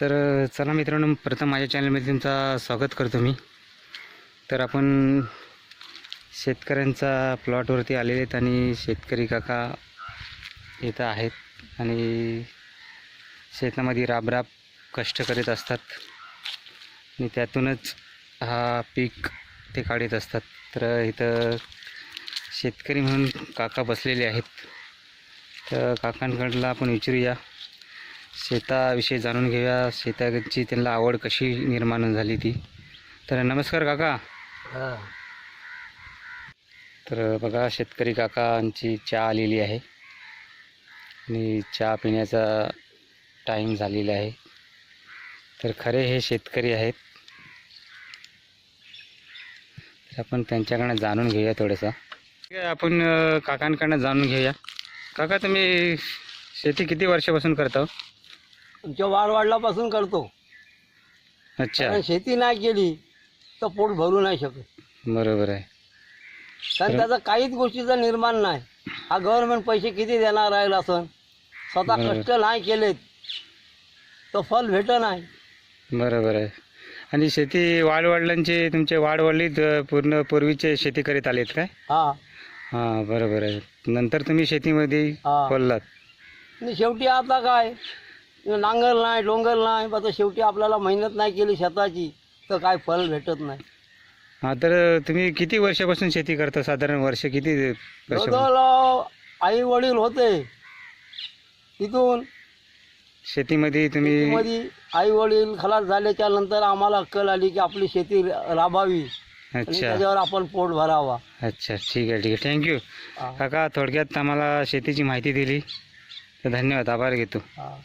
तर चला मित्रांनो प्रथम माझ्या चॅनलमध्ये तुमचा स्वागत करतो मी. तर आपण शेतकऱ्यांचा प्लॉटवरती आलेले आहेत आणि शेतकरी काका इथं आहेत आणि शेतामध्ये राबराब कष्ट करीत असतात. आणि त्यातूनच हा पीक ते काढत असतात. तर इथं शेतकरी म्हणून काका बसलेले आहेत. तर काकांकडला आपण विचारूया. शेताविषयी जाणून घेऊया. शेताची त्यांना आवड कशी निर्माण झाली ती? तर नमस्कार काका. तर बघा शेतकरी काकांची चहा आलेली आहे. आणि चहा पिण्याचा टाईम झालेला आहे. तर खरे हे शेतकरी आहेत. तर आपण त्यांच्याकडनं जाणून घेऊया थोडंसं. आपण काकांकडनं जाणून घेऊया. काका तुम्ही शेती किती वर्षापासून करता हो? आमच्या वाढवाडलापासून करतो. अच्छा. कारण शेती नाही केली तर पोट भरू नाही शकत. बरोबर आहे. कारण त्याचा काहीच गोष्टीचा निर्माण नाही. हा गव्हर्नमेंट पैसे किती देणार राहील असं स्वतः बरोबर. कष्ट नाही केलेत तर फल भेट नाही. बरोबर आहे. आणि शेती वाडवडिलांचे तुमचे अं, पूर्ण पूर्वीचे शेती करीत आलेत काय? हा. हां बरोबर आहे. नंतर तुम्ही शेतीमध्ये हा. बोललात आणि शेवटी आता काय? नांगर नाही डोंगर नाही आता शेवटी आपल्याला मेहनत नाही केली शेताची तर काय फल भेटत नाही. हां तर तुम्ही किती वर्षापासून शेती करता? साधारण वर्ष किती आई वडील होते. तिथून शेतीमध्ये तुम्ही मध्ये आई वडील खलास झाल्याच्यानंतर आम्हाला अक्कल आली की आपली शेती राबावी. आणि अच्छा. त्याच्यावर आपण पोट भरावा. अच्छा ठीक आहे ठीक आहे. थँक्यू हा, काका थोडक्यात आम्हाला शेतीची माहिती दिली. तर धन्यवाद आभार घेतो. हा.